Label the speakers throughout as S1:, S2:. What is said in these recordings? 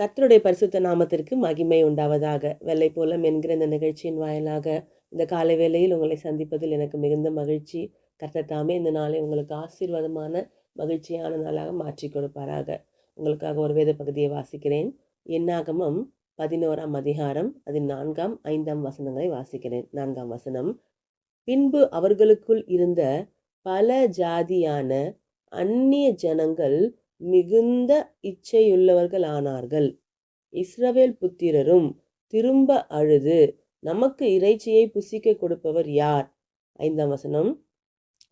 S1: கர்த்தருடைய பரிசுத்த நாமத்திற்கு மகிமை உண்டாவதாக. வெள்ளை போலம் என்கிற இந்த நிகழ்ச்சியின் வாயிலாக இந்த காலை வேளையில் உங்களை சந்திப்பதில் எனக்கு மிகுந்த மகிழ்ச்சி. கர்த்தர் தாமே இந்த நாளை உங்களுக்கு ஆசீர்வாதமான மகிழ்ச்சியான நாளாக மாற்றி கொடுப்பாராக. உங்களுக்காக ஒரு வேத பகுதியை வாசிக்கிறேன். என்னாகமம் பதினோராம் அதிகாரம் அதில் நான்காம் ஐந்தாம் வசனங்களை வாசிக்கிறேன். நான்காம் வசனம். பின்பு அவர்களுக்குள் இருந்த பல ஜாதியான அந்நிய ஜனங்கள் மிகுந்த இச்சையுள்ளவர்கள் ஆனார்கள் இஸ்ரவேல் புத்திரரும் திரும்ப அழுது நமக்கு இறைச்சியை புசிக்க கொடுப்பவர் யார்? ஐந்தாம் வசனம்.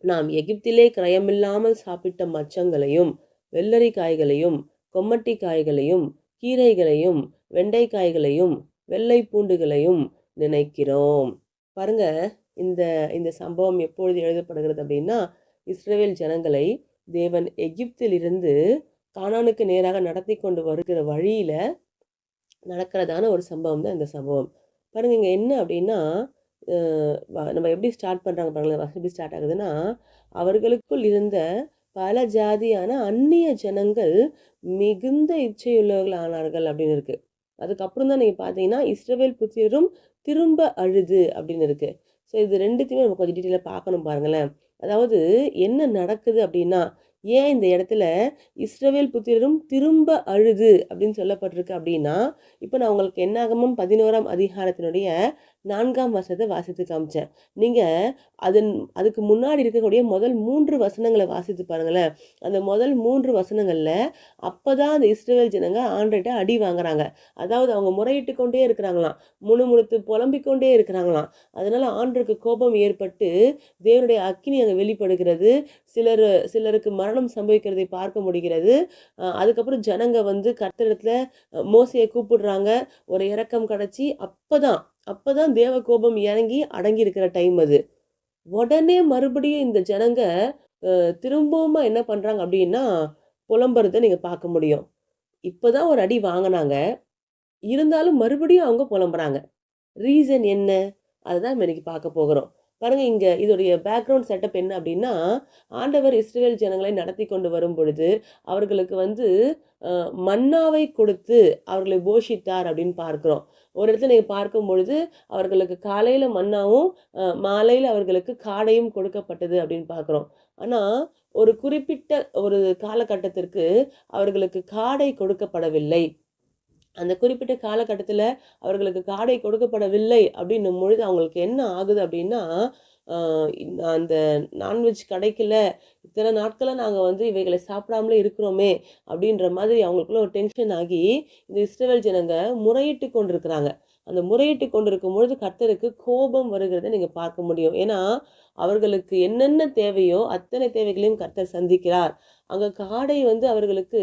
S1: நாம் எகிப்திலே கிரயமில்லாமல் சாப்பிட்ட மச்சங்களையும் வெள்ளரிக்காய்களையும் கொம்மட்டி காய்களையும் கீரைகளையும் வெண்டைக்காய்களையும் வெள்ளை பூண்டுகளையும் நினைக்கிறோம். பாருங்க இந்த இந்த சம்பவம் எப்பொழுது எழுதப்படுகிறது அப்படின்னா இஸ்ரேல் ஜனங்களை தேவன் எகிப்திலிருந்து கானானுக்கு நேராக நடத்தி கொண்டு வருகிற வழியில் நடக்கிறதான ஒரு சம்பவம் தான் இந்த சம்பவம். பாருங்க இங்கே என்ன அப்படின்னா நம்ம எப்படி ஸ்டார்ட் பண்ணுறாங்க பாருங்களேன். எப்படி ஸ்டார்ட் ஆகுதுன்னா அவர்களுக்குள் இருந்த பல ஜாதியான அந்நிய ஜனங்கள் மிகுந்த இச்சையுள்ளவர்கள் ஆனார்கள் அப்படின்னு இருக்குது அதுக்கப்புறம் தான் நீங்கள் பார்த்தீங்கன்னா இஸ்ரவேல் புத்திரரும் திரும்ப அழுது அப்படின்னு இருக்குது ஸோ இது ரெண்டுத்தையுமே நம்ம கொஞ்சம் டீட்டெயிலாக பார்க்கணும் பாருங்களேன். அதாவது என்ன நடக்குது அப்படின்னா ஏன் இந்த இடத்துல இஸ்ரவேல் புத்திரரும் திரும்ப அழுது அப்படின்னு சொல்லப்பட்டிருக்கு அப்படின்னா இப்போ நான் உங்களுக்கு என்னாகமும் பதினோராம் அதிகாரத்தினுடைய நான்காம் வசனத்தை வாசித்து காமிச்சேன். நீங்கள் அதன் அதுக்கு முன்னாடி இருக்கக்கூடிய முதல் மூன்று வசனங்களை வாசித்து பாருங்களேன். அந்த முதல் மூன்று வசனங்களில் அப்போ தான் அந்த இஸ்ரேல் ஜனங்க ஆண்டர்கிட்ட அடி வாங்குறாங்க. அதாவது அவங்க முறையிட்டு கொண்டே இருக்கிறாங்களாம். முணுமுணுத்து புலம்பிக்கொண்டே இருக்கிறாங்களாம். அதனால் ஆண்டருக்கு கோபம் ஏற்பட்டு தேவனுடைய அக்கினி அங்கே வெளிப்படுகிறது. சிலர் சிலருக்கு மரணம் சம்பவிக்கிறதை பார்க்க முடிகிறது. அதுக்கப்புறம் ஜனங்க வந்து கர்த்தரிடத்துல மோசையை கூப்பிடுறாங்க. ஒரு இரக்கம் கிடைச்சி அப்போ தான் தேவ கோபம் இறங்கி அடங்கி இருக்கிற டைம் அது. உடனே மறுபடியும் இந்த ஜனங்க திரும்பவும் என்ன பண்ணுறாங்க அப்படின்னா புலம்புறதை நீங்கள் பார்க்க முடியும். இப்போ தான் ஒரு அடி வாங்கினாங்க. இருந்தாலும் மறுபடியும் அவங்க புலம்புறாங்க. ரீசன் என்ன? அதுதான் நம்ம இன்னைக்கு பார்க்க போகிறோம். பாருங்க இங்க இதோடைய பேக்ரவுண்ட் செட்டப் என்ன அப்படின்னா ஆண்டவர் இஸ்ரேல் ஜனங்களை நடத்தி கொண்டு வரும் பொழுது அவர்களுக்கு வந்து மன்னாவை கொடுத்து அவர்களை போஷித்தார் அப்படின்னு பார்க்குறோம். ஒரு இடத்துல நீங்கள் பார்க்கும் பொழுது அவர்களுக்கு காலையில் மன்னாவும் மாலையில் அவர்களுக்கு காடையும் கொடுக்கப்பட்டது அப்படின்னு பார்க்குறோம். ஆனால் ஒரு குறிப்பிட்ட ஒரு காலகட்டத்திற்கு அவர்களுக்கு காடை கொடுக்கப்படவில்லை. அந்த குறிப்பிட்ட காலகட்டத்தில் அவர்களுக்கு காடை கொடுக்கப்படவில்லை அப்படின்னும் பொழுது அவங்களுக்கு என்ன ஆகுது அப்படின்னா அந்த நான்வெஜ் கிடைக்கல இத்தனை நாட்களாக நாங்கள் வந்து இவைகளை சாப்பிடாமலே இருக்கிறோமே அப்படின்ற மாதிரி அவங்களுக்குள்ள ஒரு டென்ஷன் ஆகி இந்த இஸ்ரவேல் ஜனங்க முறையிட்டு கொண்டிருக்கிறாங்க. அந்த முறையிட்டு கொண்டிருக்கும் பொழுது கர்த்தருக்கு கோபம் வருகிறதை நீங்கள் பார்க்க முடியும். ஏன்னா அவர்களுக்கு என்னென்ன தேவையோ அத்தனை தேவைகளையும் கர்த்தர் சந்திக்கிறார். அங்கே காடை வந்து அவர்களுக்கு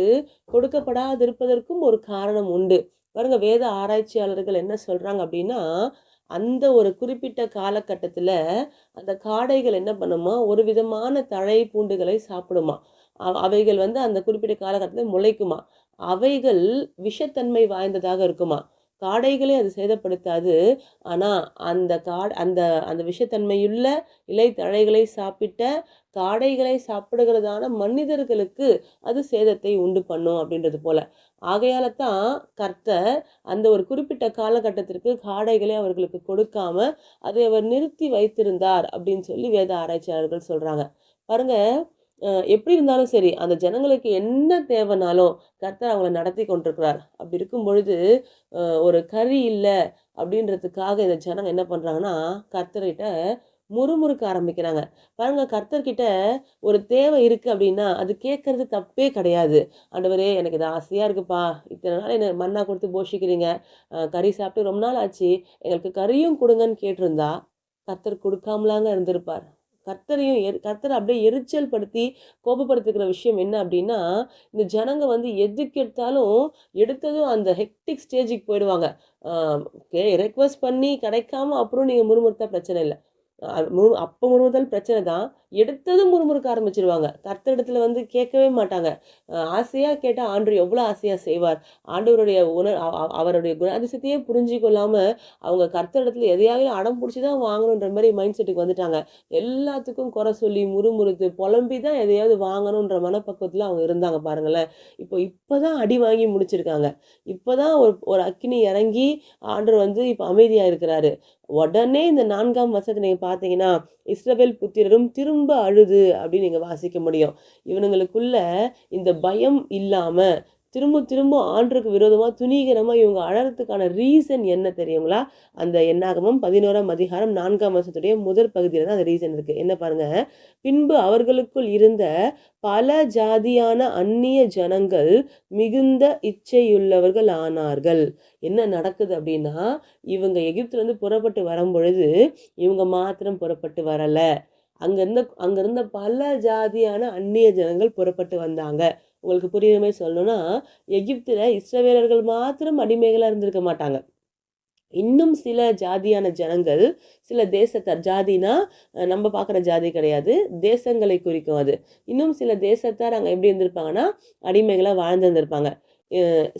S1: கொடுக்கப்படாதிருப்பதற்கும் ஒரு காரணம் உண்டு. பாருங்க வேத ஆராய்ச்சியாளர்கள் என்ன சொல்கிறாங்க அப்படின்னா அந்த ஒரு குறிப்பிட்ட காலகட்டத்தில் அந்த காடைகள் என்ன பண்ணுமா? ஒரு விதமான தழை பூண்டுகளை சாப்பிடுமா? அவைகள் வந்து அந்த குறிப்பிட்ட காலகட்டத்தில் முளைக்குமா? அவைகள் விஷத்தன்மை வாய்ந்ததாக இருக்குமா? காடைகளே அது சேதப்படுத்தாது. ஆனால் அந்த காட் அந்த அந்த விஷத்தன்மையுள்ள இலை தழைகளை சாப்பிட்ட காடைகளை சாப்பிடுகிறதான மனிதர்களுக்கு அது சேதத்தை உண்டு பண்ணும் அப்படின்றது போல. ஆகையால தான் கர்த்தர் அந்த ஒரு குறிப்பிட்ட காலகட்டத்திற்கு காடைகளை அவர்களுக்கு கொடுக்காம அதை அவர் நிறுத்தி வைத்திருந்தார் அப்படின்னு சொல்லி வேத ஆராய்ச்சியாளர்கள் சொல்றாங்க. பாருங்க எப்படி இருந்தாலும் சரி அந்த ஜனங்களுக்கு என்ன தேவைனாலும் கர்த்தர் அவங்கள நடத்தி கொண்டிருக்கிறார். அப்படி இருக்கும் பொழுது ஒரு கறி இல்லை அப்படின்றதுக்காக இந்த ஜனங்க என்ன பண்ணுறாங்கன்னா கர்த்தர்கிட்ட முறுமுறுக்க ஆரம்பிக்கிறாங்க. பாருங்க கர்த்தர்கிட்ட ஒரு தேவை இருக்குது அப்படின்னா அது கேட்கறது தப்பே கிடையாது. ஆண்டவரே எனக்கு இது ஆசையாக இருக்குப்பா. இத்தனை நாள் என்ன மண்ணா கொடுத்து போஷிக்கிறீங்க. கறி சாப்பிட்டு ரொம்ப நாள் ஆச்சு. எங்களுக்கு கறியும் கொடுங்கன்னு கேட்டிருந்தா கர்த்தர் கொடுக்காமலாங்க இருந்திருப்பார். கர்த்தரையும் எரி- கர்த்தரை அப்படியே எரிச்சல் படுத்தி கோபப்படுத்துக்கிற விஷயம் என்ன அப்படின்னா இந்த ஜனங்க வந்து எதுக்கு எடுத்தாலும் எடுத்ததும் அந்த ஹெக்டிக் ஸ்டேஜுக்கு போயிடுவாங்க. ரெக்வஸ்ட் பண்ணி கிடைக்காம அப்புறம் நீங்கள் முறுமுறுத்தா பிரச்சனை இல்லை. முழு மு- அப்போ முழுவதல் பிரச்சனை தான். எடுத்ததும் முறுமுறுக்க ஆரம்பிச்சிருவாங்க. கர்த்தரிடத்துல வந்து கேட்கவே மாட்டாங்க. ஆசையாக கேட்டால் கேட்டா ஆண்டு எவ்வளோ ஆசையாக செய்வார். ஆண்டவருடைய உணர் அவருடைய குணாதிசத்தையே புரிஞ்சு கொள்ளாமல் அவங்க கர்த்தரிடத்துல எதையாவது அடம் பிடிச்சி தான் வாங்கணுன்ற மாதிரி மைண்ட் செட்டுக்கு வந்துட்டாங்க. எல்லாத்துக்கும் குறை சொல்லி முறுமுறுத்து புலம்பி தான் எதையாவது வாங்கணுன்ற மனப்பக்குவத்தில் அவங்க இருந்தாங்க பாருங்களேன். இப்போ இப்போ தான் அடி வாங்கி முடிச்சிருக்காங்க. இப்போ தான் ஒரு ஒரு அக்கினி இறங்கி ஆண்டவர் வந்து இப்போ அமைதியாக இருக்கிறாரு. உடனே இந்த நான்காம் வருஷத்தை நீங்கள் பார்த்தீங்கன்னா இஸ்ரவேல் புத்திரரும் திரும்ப அழுது அப்படின்னு நீங்கள் வாசிக்க முடியும். இவனுங்களுக்குள்ள இந்த பயம் இல்லாமல் திரும்ப திரும்ப ஆண்டுக்கு விரோதமாக துணிகரமாக இவங்க அழறதுக்கான ரீசன் என்ன தெரியுங்களா? அந்த எண்ணாகமம் பதினோராம் அதிகாரம் நான்காம் வருஷத்துடைய முதற் பகுதியில் தான் அந்த ரீசன் இருக்குது என்ன பாருங்கள் பின்பு அவர்களுக்குள் இருந்த பல ஜாதியான அந்நிய ஜனங்கள் மிகுந்த இச்சையுள்ளவர்கள் ஆனார்கள். என்ன நடக்குது அப்படின்னா இவங்க எகிப்துலேருந்து புறப்பட்டு வரும் பொழுது இவங்க மாத்திரம் புறப்பட்டு வரலை. அங்கேருந்து அங்கேருந்த பல ஜாதியான அந்நிய ஜனங்கள் புறப்பட்டு வந்தாங்க. உங்களுக்கு புரியுற மாதிரி சொல்லணும்னா எகிப்தில் இஸ்ரவேலர்கள் மாத்திரம் அடிமைகளாக இருந்திருக்க மாட்டாங்க. இன்னும் சில ஜாதியான ஜனங்கள் சில தேசத்தார் ஜாதினா நம்ம பார்க்குற ஜாதி கிடையாது. தேசங்களை குறிக்கும் அது. இன்னும் சில தேசத்தார் அங்கே எப்படி இருந்திருப்பாங்கன்னா அடிமைகளாக வாழ்ந்து இருந்திருப்பாங்க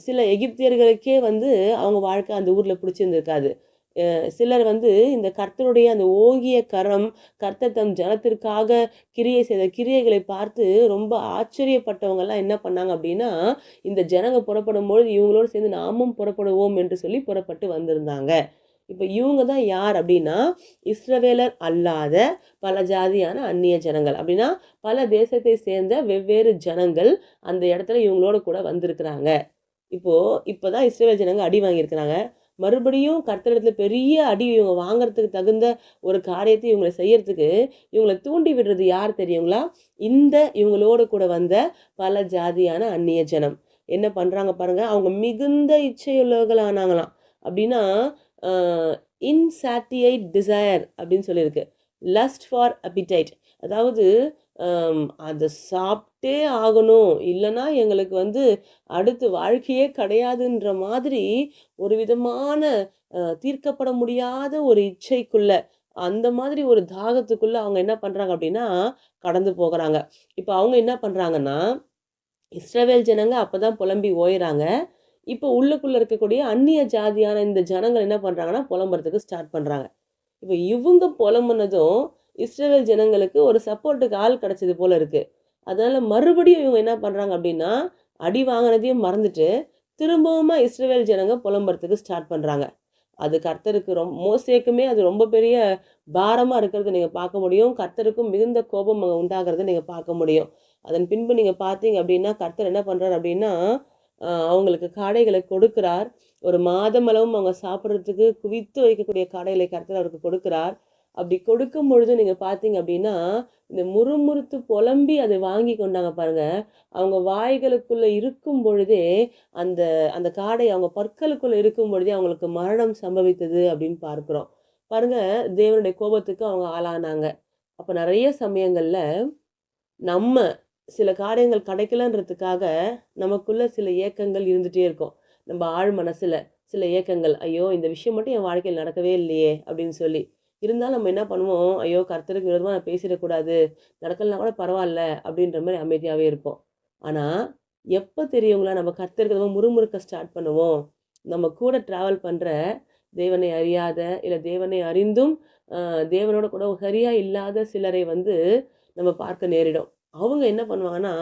S1: சில எகிப்தியர்களுக்கே வந்து அவங்க வாழ்க்கை அந்த ஊரில் பிடிச்சிருந்துருக்காது. சிலர் வந்து இந்த கர்த்தருடைய அந்த ஓங்கிய கரம் கர்த்தர் தம் ஜனத்திற்காக கிரியை செய்த கிரியைகளை பார்த்து ரொம்ப ஆச்சரியப்பட்டவங்கள்லாம் என்ன பண்ணாங்க அப்படின்னா இந்த ஜனங்க புறப்படும் பொழுது இவங்களோடு சேர்ந்து நாமும் புறப்படுவோம் என்று சொல்லி புறப்பட்டு வந்திருந்தாங்க. இப்போ இவங்க தான் யார் அப்படின்னா இஸ்ரவேலர் அல்லாத பல ஜாதியான அந்நிய ஜனங்கள். அப்படின்னா பல தேசத்தை சேர்ந்த வெவ்வேறு ஜனங்கள் அந்த இடத்துல இவங்களோட கூட வந்திருக்கிறாங்க. இப்போ தான் இஸ்ரேல் ஜனங்க அடி வாங்கியிருக்கிறாங்க. மறுபடியும் கர்த்தரிடத்துல பெரிய அடி இவங்க வாங்கிறதுக்கு தகுந்த ஒரு காரியத்தை இவங்களை செய்யறதுக்கு இவங்களை தூண்டி விடுறது யார் தெரியுங்களா? இந்த இவங்களோட கூட வந்த பல ஜாதியான அந்நிய ஜனம். என்ன பண்ணுறாங்க பாருங்கள் அவங்க மிகுந்த இச்சையுள்ளவர்கள் ஆனாங்களாம். அப்படின்னா இன்சாட்டியைட் டிசையர் அப்படின்னு சொல்லியிருக்கு. லஸ்ட் ஃபார் அபிடைட் அதாவது அதை சாப்பிட்டே ஆகணும். இல்லைன்னா எங்களுக்கு வந்து அடுத்து வாழ்க்கையே கிடையாதுன்ற மாதிரி ஒரு விதமான தீர்க்கப்பட முடியாத ஒரு இச்சைக்குள்ள அந்த மாதிரி ஒரு தாகத்துக்குள்ளே அவங்க என்ன பண்ணுறாங்க அப்படின்னா கடந்து போகிறாங்க. இப்போ அவங்க என்ன பண்ணுறாங்கன்னா இஸ்ரவேல் ஜனங்க அப்பதான் புலம்பி ஓயிறாங்க. இப்போ உள்ளுக்குள்ளே இருக்கக்கூடிய அந்நிய ஜாதியான இந்த ஜனங்கள் என்ன பண்ணுறாங்கன்னா புலம்புறதுக்கு ஸ்டார்ட் பண்ணுறாங்க இப்போ இவங்க புலம்புனதும் இஸ்ரேல் ஜனங்களுக்கு ஒரு சப்போர்ட்டுக்கு ஆள் கிடைச்சது போல இருக்குது அதனால் மறுபடியும் இவங்க என்ன பண்ணுறாங்க அப்படின்னா அடி வாங்கினதையும் மறந்துட்டு திரும்பவுமா இஸ்ரேல் ஜனங்க புலம்புறதுக்கு ஸ்டார்ட் பண்ணுறாங்க அது கர்த்தருக்கு ரொம்ப மோசேக்குமே அது ரொம்ப பெரிய பாரமாக இருக்கிறத நீங்கள் பார்க்க முடியும். கர்த்தருக்கும் மிகுந்த கோபம் அங்க உண்டாகிறத நீங்கள் பார்க்க முடியும். அதன் பின்பு நீங்கள் பார்த்தீங்க அப்படின்னா கர்த்தர் என்ன பண்ணுறார் அப்படின்னா அவங்களுக்கு காடைகளை கொடுக்கிறார். ஒரு மாதமளவும் அவங்க சாப்பிட்றதுக்கு குவித்து வைக்கக்கூடிய காடைகளை கர்த்தர் அவருக்கு கொடுக்கிறார். அப்படி கொடுக்கும் பொழுது நீங்கள் பார்த்தீங்க அப்படின்னா இந்த முறுமுறுத்து புலம்பி அதை வாங்கி கொண்டாங்க பாருங்கள் அவங்க வாய்களுக்குள்ளே இருக்கும் பொழுதே அந்த அந்த காடை அவங்க பற்களுக்குள்ளே இருக்கும் பொழுதே அவங்களுக்கு மரணம் சம்பவித்தது அப்படின்னு பார்க்குறோம். பாருங்கள் தேவனுடைய கோபத்துக்கு அவங்க ஆளானாங்க. அப்போ நிறைய சமயங்களில் நம்ம சில காரியங்கள் கிடைக்கலன்றதுக்காக நமக்குள்ளே சில ஏக்கங்கள் இருந்துகிட்டே இருக்கும். நம்ம ஆழ் மனசில் சில ஏக்கங்கள் ஐயோ இந்த விஷயம் மட்டும் என் வாழ்க்கையில் நடக்கவே இல்லையே அப்படின்னு சொல்லி. இருந்தாலும் நம்ம என்ன பண்ணுவோம்? ஐயோ! கர்த்தருக்கு விரோதமாக நான் பேசிடக்கூடாது. நடக்கலனா கூட பரவாயில்ல அப்படின்ற மாதிரி அமைதியாகவே இருப்போம். ஆனால் எப்போ தெரியுங்களா? நம்ம கர்த்தருக்கு நம்ம முறுமுறுக்க ஸ்டார்ட் பண்ணுவோம். நம்ம கூட ட்ராவல் பண்ணுற தேவனை அறியாத இல்லை தேவனை அறிந்தும் தேவனோட கூட சரியாக இல்லாத சிலரை வந்து நம்ம பார்க்க நேரிடும். அவங்க என்ன பண்ணுவாங்கன்னா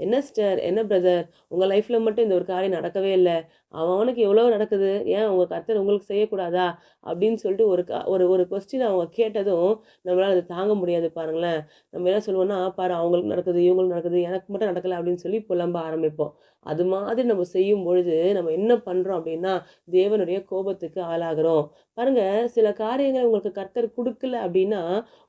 S1: என்ன சிஸ்டர் என்ன பிரதர் உங்கள் லைஃப்பில் மட்டும் இந்த ஒரு காரியம் நடக்கவே இல்லை. அவனுக்கு எவ்வளோ நடக்குது. ஏன் உங்கள் கர்த்தர் உங்களுக்கு செய்யக்கூடாதா? அப்படின்னு சொல்லிட்டு ஒரு கா ஒரு ஒரு கொஸ்டின் அவங்க கேட்டதும் நம்மளால் அதை தாங்க முடியாது பாருங்களேன். நம்ம என்ன சொல்லுவோம்னா பாரு அவங்களுக்கு நடக்குது இவங்களுக்கு நடக்குது எனக்கு மட்டும் நடக்கலை அப்படின்னு சொல்லி புலம்ப ஆரம்பிப்போம். அது மாதிரி நம்ம செய்யும் பொழுது நம்ம என்ன பண்ணுறோம் அப்படின்னா தேவனுடைய கோபத்துக்கு ஆளாகிறோம். பாருங்க சில காரியங்களை உங்களுக்கு கர்த்தர் கொடுக்கல அப்படின்னா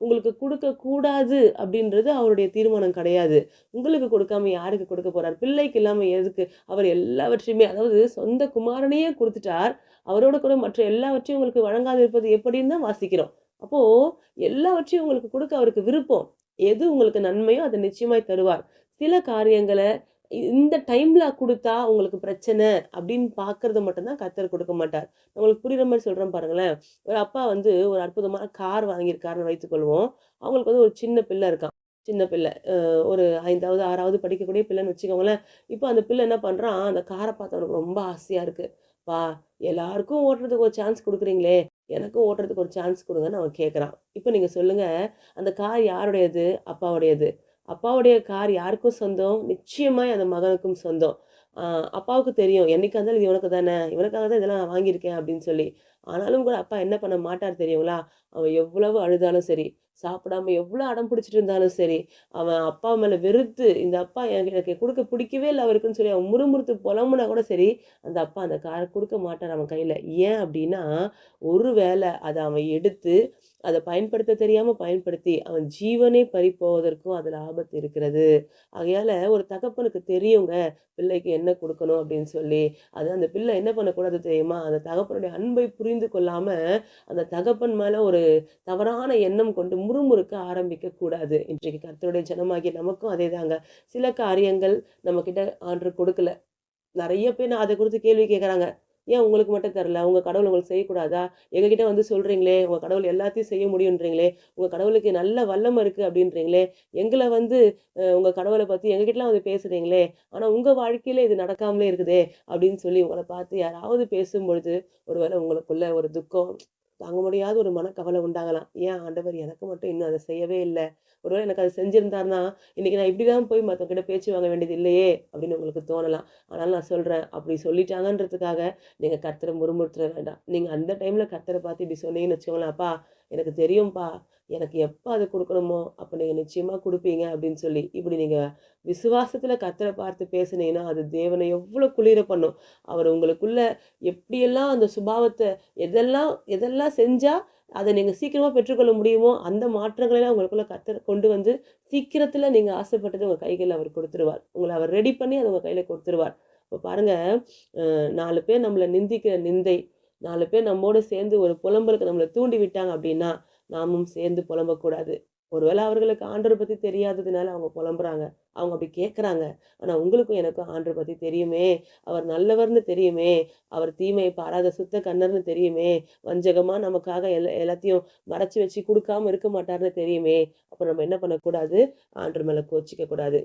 S1: உங்களுக்கு கொடுக்கக்கூடாது அப்படின்றது அவருடைய தீர்மானம் கிடையாது. உங்களுக்கு கொடுக்காம யாருக்கு கொடுக்க போகிறார் பிள்ளைக்கு இல்லாமல் எதுக்கு? அவர் எல்லாவற்றையுமே அதாவது சொந்த குமாரனையே கொடுத்துட்டார். அவரோட கூட மற்ற எல்லாவற்றையும் உங்களுக்கு வழங்காது இருப்பது எப்படின்னு தான் வாசிக்கிறோம். அப்போது எல்லாவற்றையும் உங்களுக்கு கொடுக்க அவருக்கு விருப்பம். எது உங்களுக்கு நன்மையோ அதை நிச்சயமாய் தருவார். சில காரியங்களை இந்த டைமில் கொடுத்தா உங்களுக்கு பிரச்சனை அப்படின்னு பார்க்கறது மட்டும்தான் கத்தர் கொடுக்க மாட்டார். உங்களுக்கு புரிகிற மாதிரி சொல்கிறேன் பாருங்களேன். ஒரு அப்பா வந்து ஒரு அற்புதமான கார் வாங்கியிருக்காருன்னு வைத்துக்கொள்வோம். அவங்களுக்கு வந்து ஒரு சின்ன பிள்ளை இருக்கான். சின்ன பிள்ளை. ஒரு 5வது, 6வது படிக்கக்கூடிய பிள்ளைன்னு வச்சுக்கோங்களேன். இப்போ அந்த பிள்ளை என்ன பண்ணுறான் அந்த காரை பார்த்து அவனுக்கு ரொம்ப ஆசையாக இருக்குது வா எல்லாருக்கும் ஓட்டுறதுக்கு ஒரு சான்ஸ் கொடுக்குறீங்களே எனக்கும் ஓட்டுறதுக்கு ஒரு சான்ஸ் கொடுங்கன்னு அவன் கேட்குறான். இப்போ நீங்கள் சொல்லுங்கள் அந்த கார் யாருடையது? அப்பாவுடையது. அப்பாவுடைய கார் யாருக்கும் சொந்தம்? நிச்சயமாய் அந்த மகனுக்கும் சொந்தம். அப்பாவுக்கு தெரியும். என்னைக்கு இருந்தாலும் இது இவனுக்கு தானே, இவனுக்காக தான் இதெல்லாம் நான் வாங்கியிருக்கேன் அப்படின்னு சொல்லி. ஆனாலும் கூட அப்பா என்ன பண்ண மாட்டார் தெரியுங்களா? அவன் எவ்வளவு அழுதாலும் சரி, சாப்பிடாம எவ்வளோ அடம் பிடிச்சிட்டு இருந்தாலும் சரி, அவன் அப்பா மேலே வெறுத்து, இந்த அப்பா எனக்கு எனக்கு கொடுக்க பிடிக்கவே இல்லை அவருக்குன்னு சொல்லி அவன் முறுமுறுத்து புலம்புனா கூட சரி, அந்த அப்பா அந்த காரை கொடுக்க மாட்டார் அவன் கையில் ஏன் அப்படின்னா, ஒரு வேளை அதை அவன் எடுத்து, அதை பயன்படுத்த தெரியாமல் பயன்படுத்தி, அவன் ஜீவனே பறிபோவதற்கும் அதில் ஆபத்து இருக்கிறது. ஆகையால் ஒரு தகப்பனுக்கு தெரியுங்க, பிள்ளைக்கு என்ன கொடுக்கணும் அப்படின்னு சொல்லி. அது அந்த பிள்ளை என்ன பண்ணக்கூடாது தெரியுமா? அந்த தகப்பனுடைய அன்பை புரிந்து கொள்ளாமல் அந்த தகப்பன் மேலே ஒரு தவறான எண்ணம் கொண்டு முறுமுறுக்க ஆரம்பிக்க கூடாது. இன்றைக்கு கர்த்தருடைய ஜனமாகி நமக்கும் அதேதாங்க. சில காரியங்கள் நம்மக்கிட்ட ஆண்டவர் கொடுக்கல. நிறைய பேர் நான் அதை குறித்து கேள்வி கேட்குறாங்க "ஏன் உங்களுக்கு மட்டும் தரல? உங்க கடவுள் உங்களுக்கு செய்யக்கூடாதா? எங்ககிட்ட வந்து சொல்றீங்களே, உங்க கடவுள் எல்லாத்தையும் செய்ய முடியுன்றீங்களே, உங்க கடவுளுக்கு நல்ல வல்லமை இருக்கு அப்படின்றீங்களே, எங்களை வந்து உங்கள் உங்க பற்றி பத்தி எங்ககிட்டலாம் வந்து பேசுறீங்களே, ஆனா உங்க வாழ்க்கையில இது நடக்காமலே இருக்குதே" அப்படின்னு சொல்லி உங்களை பார்த்து யாராவது பேசும்பொழுது, ஒருவேளை உங்களுக்குள்ள ஒரு துக்கம், தாங்க முடியாத ஒரு மனக்கவலை உண்டாகலாம். "ஏன் ஆண்டவர் எனக்கு மட்டும் இன்னும் அதை செய்யவே இல்லை ஒருவேளை எனக்கு அதை செஞ்சிருந்தாருன்னா, இன்னைக்கு நான் இப்படி தான் போய் மத்தவங்ககிட்ட பேச்சு வாங்க வேண்டியது இல்லையே!" அப்படின்னு உங்களுக்கு தோணலாம். ஆனால் நான் சொல்றேன், அப்படி சொல்லிட்டாங்கன்றதுக்காக நீங்கள் கத்தரை முறுமுறுத்துற வேண்டாம். நீங்கள் அந்த டைமில் கத்தரை பார்த்து இப்படி சொன்னீங்கன்னு வச்சுக்கோங்களேன், "அப்பா எனக்கு தெரியும்ப்பா. எனக்கு எப்போ அது கொடுக்கணுமோ அப்போ நீங்கள் நிச்சயமாக கொடுப்பீங்க அப்படின்னு சொல்லி. இப்படி நீங்கள் விசுவாசத்தில் கத்தரை பார்த்து பேசுனீங்கன்னா, அது தேவனை எவ்வளோ குளிர பண்ணும். அவர் உங்களுக்குள்ள எப்படியெல்லாம் அந்த சுபாவத்தை எதெல்லாம் எதெல்லாம் செஞ்சால் அதை நீங்கள் சீக்கிரமாக பெற்றுக்கொள்ள முடியுமோ, அந்த மாற்றங்களெல்லாம் உங்களுக்குள்ளே கத்த கொண்டு வந்து, சீக்கிரத்தில் நீங்கள் ஆசைப்பட்டது உங்கள் கைகளில் அவர் கொடுத்துருவார் உங்களை அவர் ரெடி பண்ணி அதை உங்கள் கையில் கொடுத்துருவார் இப்போ பாருங்கள் நாலு பேர் நம்மளை நிந்திக்கிற நிந்தை, நாலு பேர் நம்மோடு சேர்ந்து ஒரு புலம்பலுக்கு நம்மளை தூண்டி விட்டாங்க அப்படின்னா, நாமும் சேர்ந்து புலம்பக்கூடாது. ஒருவேளை அவர்களுக்கு ஆண்டரை பற்றி தெரியாததுனால அவங்க புலம்புறாங்க. அவங்க அப்படி கேட்குறாங்க ஆனால் உங்களுக்கும் எனக்கும் ஆண்டரை பற்றி தெரியுமே, அவர் நல்லவர்னு தெரியுமே, அவர் தீமையை பாராத சுத்த கண்ணர்னு தெரியுமே, வஞ்சகமாக நமக்காக எல்லா எல்லாத்தையும் மறைச்சு வச்சு கொடுக்காம இருக்க மாட்டார்னு தெரியுமே, அப்போ நம்ம என்ன பண்ணக்கூடாது? ஆண்டர் மேலே கோச்சிக்க கூடாது.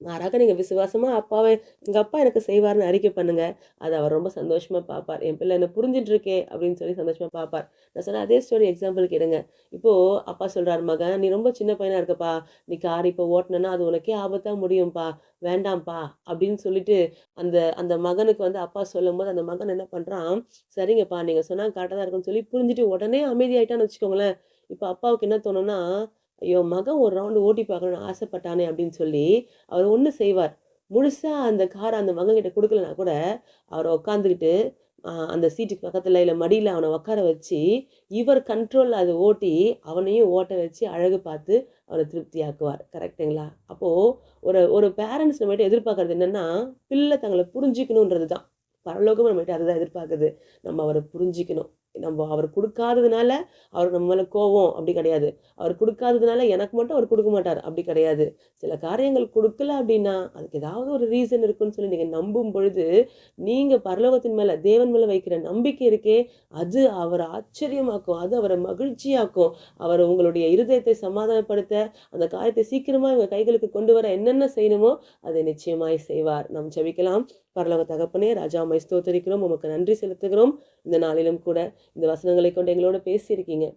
S1: மாறாக நீங்கள் விசுவாசமாக அப்பாவை எங்கள் அப்பா எனக்கு செய்வார்னு அறிக்கை பண்ணுங்கள் அதை அவர் ரொம்ப சந்தோஷமாக பார்ப்பார். என் பிள்ளை என்ன புரிஞ்சுட்டு இருக்கே அப்படின்னு சொல்லி சந்தோஷமாக பார்ப்பார். நான் சொன்ன அதே ஸ்டோரி எக்ஸாம்பிளுக்கு எடுங்க. இப்போது அப்பா சொல்கிறார் "மகன் நீ ரொம்ப சின்ன பையனாக இருக்கப்பா. நீ கார் இப்போ ஓட்டுனன்னா அது உனக்கே ஆபத்தாக முடியும்ப்பா. வேண்டாம்ப்பா" அப்படின்னு சொல்லிட்டு அந்த அந்த மகனுக்கு வந்து அப்பா சொல்லும் போது அந்த மகன் என்ன பண்ணுறான் "சரிங்கப்பா நீங்கள் சொன்னால் கரெக்டாக தான் இருக்குன்னு" சொல்லி புரிஞ்சுட்டு உடனே அமைதியாயிட்டான்னு வச்சுக்கோங்களேன். இப்போ அப்பாவுக்கு என்ன தோணுன்னா ஐயோ! மகன் ஒரு ரவுண்டு ஓட்டி பார்க்கணும்னு ஆசைப்பட்டானே அப்படின்னு சொல்லி, அவர் ஒன்று செய்வார். முழுசாக அந்த காரை அந்த மகன்கிட்ட கொடுக்கலனா கூட, அவரை உட்காந்துக்கிட்டு அந்த சீட்டுக்கு பக்கத்தில் இல்லை மடியில் அவனை உட்கார வச்சு, இவர் கண்ட்ரோலில் அதை ஓட்டி, அவனையும் ஓட்ட வச்சு அழகு பார்த்து அவரை திருப்தியாக்குவார். கரெக்டுங்களா அப்போது ஒரு ஒரு பேரண்ட்ஸ் நம்மகிட்ட எதிர்பார்க்குறது என்னென்னா பிள்ளை தங்களை புரிஞ்சுக்கணுன்றது தான். பரலோகமும் நம்மகிட்ட அதுதான் எதிர்பார்க்குது. நம்ம அவரை புரிஞ்சுக்கணும். நம்ம அவர் கொடுக்காததுனால அவர் நம்ம மேலே கோவம் அப்படி கிடையாது. அவர் கொடுக்காததுனால எனக்கு மட்டும் அவர் கொடுக்க மாட்டார். அப்படி கிடையாது. சில காரியங்கள் கொடுக்கல அப்படின்னா, அதுக்கு ஏதாவது ஒரு ரீசன் இருக்குன்னு சொல்லி நீங்கள் நம்பும் பொழுது, நீங்கள் பரலோகத்தின் மேலே தேவன் மேலே வைக்கிற நம்பிக்கை இருக்கே, அது அவரை ஆச்சரியமாக்கும். அது அவரை மகிழ்ச்சியாக்கும். அவர் உங்களுடைய இருதயத்தை சமாதானப்படுத்த, அந்த காரியத்தை சீக்கிரமாக உங்க கைகளுக்கு கொண்டு வர என்னென்ன செய்யணுமோ, அதை நிச்சயமாய் செய்வார். நாம் ஜெபிக்கலாம். பரலோக தகப்பனே, ராஜா உம்மை ஸ்தோத்திரிக்கிறோம். உமக்கு நன்றி செலுத்துகிறோம். இந்த நாளிலும் கூட இந்த வசனங்களை கொண்டு எங்களோட பேசியிருக்கீங்க.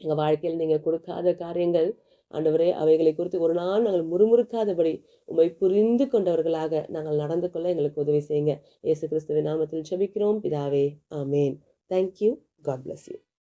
S1: எங்கள் வாழ்க்கையில் நீங்கள் கொடுக்காத காரியங்கள், ஆண்டவரே அவைகளை குறித்து ஒரு நாள் நாங்கள் முறுமுறுக்காதபடி, உம்மை புரிந்து கொண்டவர்களாக நாங்கள் நடந்து கொள்ள எங்களுக்கு உதவி செய்யுங்க. இயேசு கிறிஸ்துவின் நாமத்தில் செபிக்கிறோம் பிதாவே. ஆமேன் thank you. God bless you.